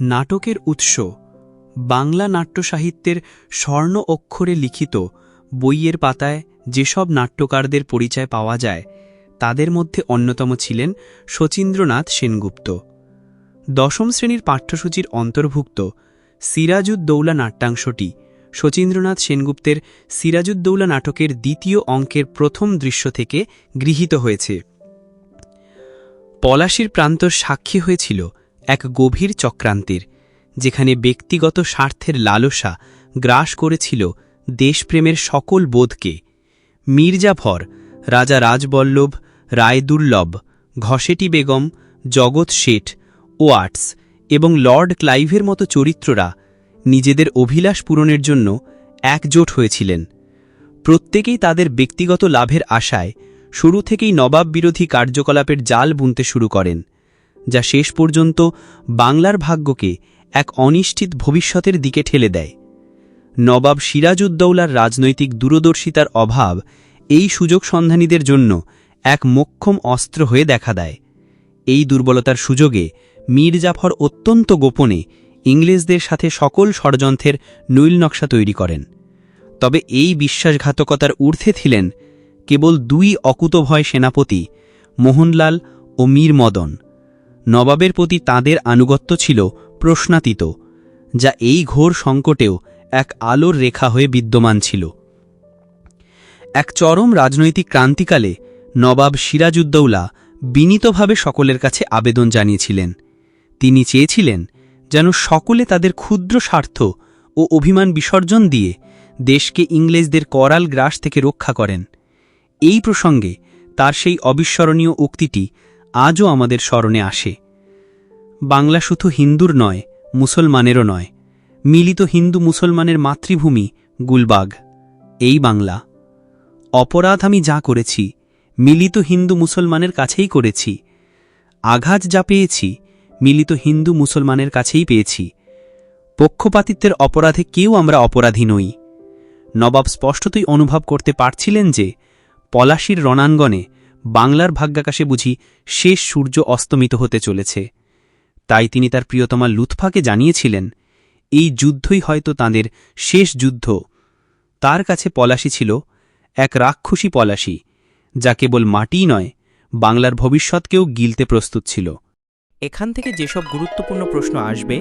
নাটকের উৎস, বাংলা নাট্য সাহিত্যের স্বর্ণ অক্ষরে লিখিত বইয়ের পাতায় যেসব নাট্যকারদের পরিচয় পাওয়া যায়, তাদের মধ্যে অন্যতম ছিলেন শচীন্দ্রনাথ সেনগুপ্ত। দশম শ্রেণির পাঠ্যসূচির অন্তর্ভুক্ত সিরাজুদ্দৌলা নাট্যাংশটি শচীন্দ্রনাথ সেনগুপ্তের সিরাজুদ্দৌলা নাটকের দ্বিতীয় অঙ্কের প্রথম দৃশ্য থেকে গৃহীত হয়েছে। পলাশির প্রান্তর সাক্ষী হয়েছিল এক গভীর চক্রান্তের, যেখানে ব্যক্তিগত স্বার্থের লালসা গ্রাস করেছিল দেশপ্রেমের সকল বোধকে। মীরজাফর, রাজা রাজবল্লভ, রায়দুর্লভ ঘসেটি বেগম, জগৎ শেঠ, ওয়াটস এবং লর্ড ক্লাইভের মতো চরিত্ররা নিজেদের অভিলাষ পূরণের জন্য একজোট হয়েছিলেন। প্রত্যেকেই তাদের ব্যক্তিগত লাভের আশায় শুরু থেকেই নবাব বিরোধী কার্যকলাপের জাল বুনতে শুরু করেন। যা শেষ পর্যন্ত বাংলার ভাগ্যকে এক অনিশ্চিত ভবিষ্যতের দিকে ঠেলে দেয়। নবাব সিরাজউদ্দৌলার রাজনৈতিক দূরদর্শিতার অভাব এই সুযোগ সন্ধানীদের জন্য এক মোক্ষম অস্ত্র হয়ে দেখা দেয়। এই দুর্বলতার সুযোগে মীর জাফর অত্যন্ত গোপনে ইংরেজদের সাথে সকল ষড়যন্ত্রের নুইল নকশা তৈরি করেন। তবে এই বিশ্বাসঘাতকতার ঊর্ধ্বে ছিলেন কেবল দুই অকুতভয় সেনাপতি মোহনলাল ও মীর মদন। নবাবের প্রতি তাদের আনুগত্য ছিল প্রশ্নাতীত, যা এই ঘোর সংকটেও এক আলোর রেখা হয়ে বিদ্যমান ছিল। এক চরম রাজনৈতিক ক্রান্তিকালে নবাব সিরাজউদ্দৌলা বিনীতভাবে সকলের কাছে আবেদন জানিয়েছিলেন। তিনি চেয়েছিলেন যেন সকলে তাদের ক্ষুদ্র স্বার্থ ও অভিমান বিসর্জন দিয়ে দেশকে ইংরেজদের করাল গ্রাস থেকে রক্ষা করেন। এই প্রসঙ্গে তার সেই অবিস্মরণীয় উক্তিটি আজও আমাদের স্মরণে আসে। বাংলা শুধু হিন্দুর নয়, মুসলমানেরও নয়। মিলিত হিন্দু মুসলমানের মাতৃভূমি গুলবাগ, এই বাংলা। অপরাধ আমি যা করেছি, মিলিত হিন্দু মুসলমানের কাছেই করেছি। আঘাত যা পেয়েছি, মিলিত হিন্দু মুসলমানের কাছেই পেয়েছি। পক্ষপাতিত্বের অপরাধে কেউ আমরা অপরাধী নই। নবাব স্পষ্টতই অনুভব করতে পারছিলেন যে, পলাশির রণাঙ্গনে বাংলার ভাগ্যাকাশে বুঝি শেষ সূর্য অস্তমিত হতে চলেছে। তাই তিনি তার প্রিয়তমা লুৎফাকে জানিয়েছিলেন, এই যুদ্ধই হয়তো তাঁদের শেষ যুদ্ধ। তার কাছে পলাশি ছিল, এক রাক্ষসী পলাশি, যা কেবল মাটিই নয়, বাংলার ভবিষ্যৎকেও গিলতে প্রস্তুত ছিল। এখান থেকে যেসব গুরুত্বপূর্ণ প্রশ্ন আসবে,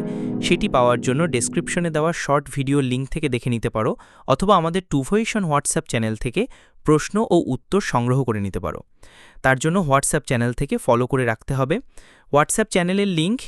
সেটি পাওয়ার জন্য ডেসক্রিপশনে দেওয়া শর্ট ভিডিও লিঙ্ক থেকে দেখে নিতে পারো, অথবা আমাদের টুভোয়েশন হোয়াটসঅ্যাপ চ্যানেল থেকে প্রশ্ন ও উত্তর সংগ্রহ করে নিতে পারো। তার জন্য হোয়াটসঅ্যাপ চ্যানেল থেকে ফলো করে রাখতে হবে। হোয়াটসঅ্যাপ চ্যানেলের লিঙ্ক